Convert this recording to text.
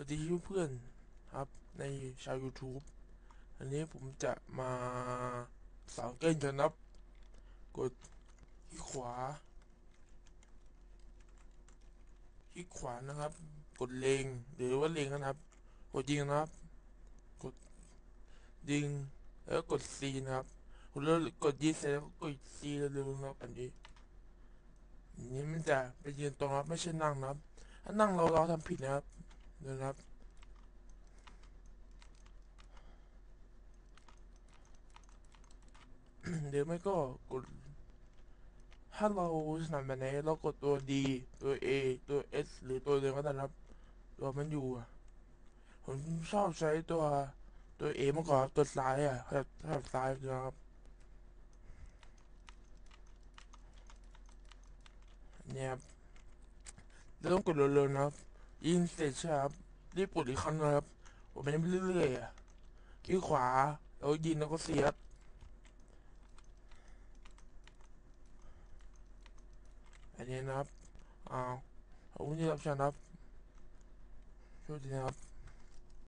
วัสดีเพื่อนๆครับในชาว YouTube อันนี้ผมจะมาสอนเต้นกันนะครับ กดที่ขวาที่ขวานะครับ กดเลงหรือว่าเลงนะครับ กดยิงนะครับ กดยิงแล้วกด C นะครับคุณแล้วกดยิงเสร็จแล้วกด C เร็วๆนะครับอันนี้อันนี้มันจะไปยืนตรงนะครับไม่ใช่นั่งนะครับ ถ้านั่งเราเราทำผิดนะครับ นะครับ เดี๋ยวไม่ก็กด ถ้าเราถนัดแบบไหนเรากดตัว D ตัว A ตัว S หรือตัวเดิมก็ได้ครับ ตัวมันอยู่อะผมชอบใช้ตัวตัว A มากกว่าตัวซ้ายอะแบบแบบซ้ายนะครับเนี่ยครับต้องกดเร็วๆนะครับ ยิงเสร็จใช่ครับรีบกดอีกครั้งนะครับผมเป็นไปเรื่อยๆอะคลิกขวาแล้วยิงแล้วก็เสียบอันนี้นะครับอ้าวขอบคุณที่รับชมครับช่วยดีนะครับ